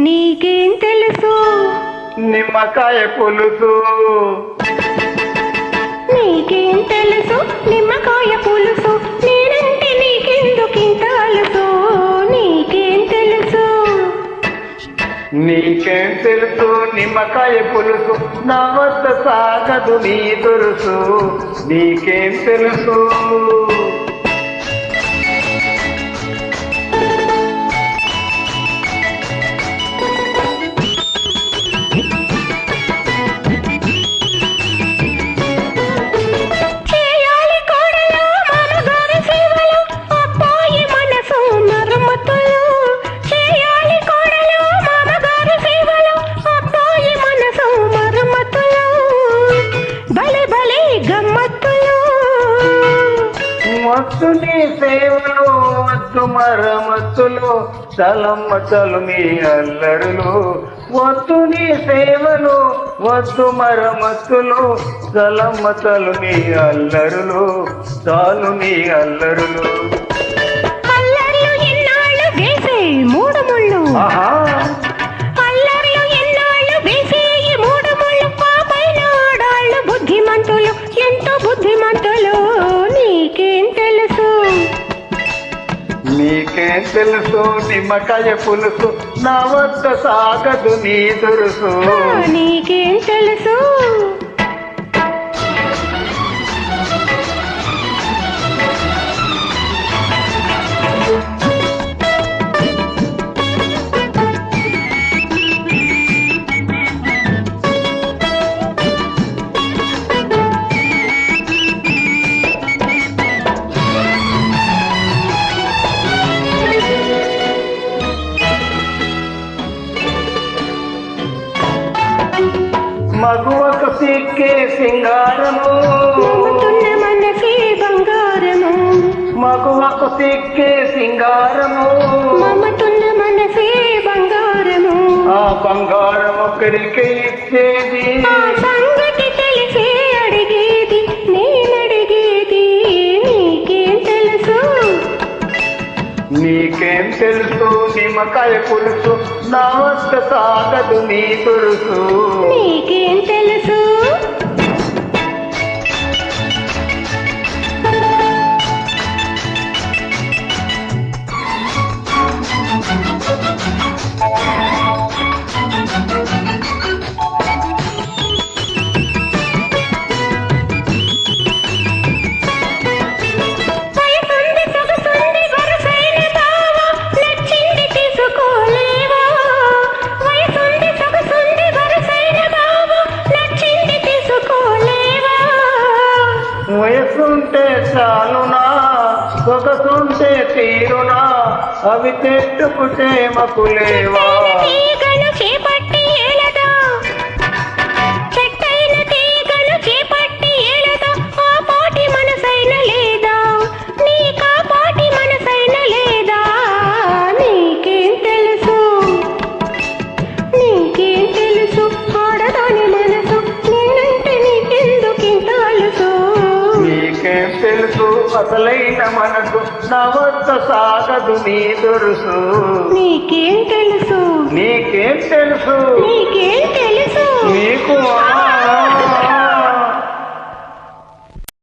నీకేం తెలుసు? నిమ్మకాయ పులుసు. నీకేం తెలుసు? నిమ్మకాయ పులుసు. నేనంటే నీకెందుకింత అలుసు? నీకేం తెలుసు? నీకేం తెలుసు? నిమ్మకాయ పులుసు నా వద్ద సాగదు నీ దురుసు. నీకేం తెలుసు? వద్దు సేవలు వద్దు మరమత్తులు చలమ్మతలు మీ అల్లరులు. వద్దు సేవలు వద్దు మరమత్తులు చలమ్మతలు మీ అల్లరులు. చాలు నీ అల్లరులు. నీకేం తెలుసు నిమ్మకాయ పులుసు నా వద్ద సాగదు నీ దురుసు నీకేం తెలుసు? మగువకు సిక్కే సింగారము. మనసే బంగారము. మగువకు సిక్కే సింగారము. మమతున్న మనసే బంగారము. ఆ బంగారం ఒకరికి ఇచ్చేది. సంగతి తెలిసే అడిగేది నేనడిగేది నీకేం తెలుసు? నీకేం తెలుసు? నిమ్మకాయ పులుసు నా వద్ద సాగదు నీ తురుసు. సొగసుంటే తీరునా అవి చెట్టుకుంటే మకులేవా? తెలుసు అసలైన మనసు నా వద్ద సాగదు నీ దురుసు. నీకేం తెలుసు? నీకేం తెలుసు? నీకేం తెలుసు? నీకు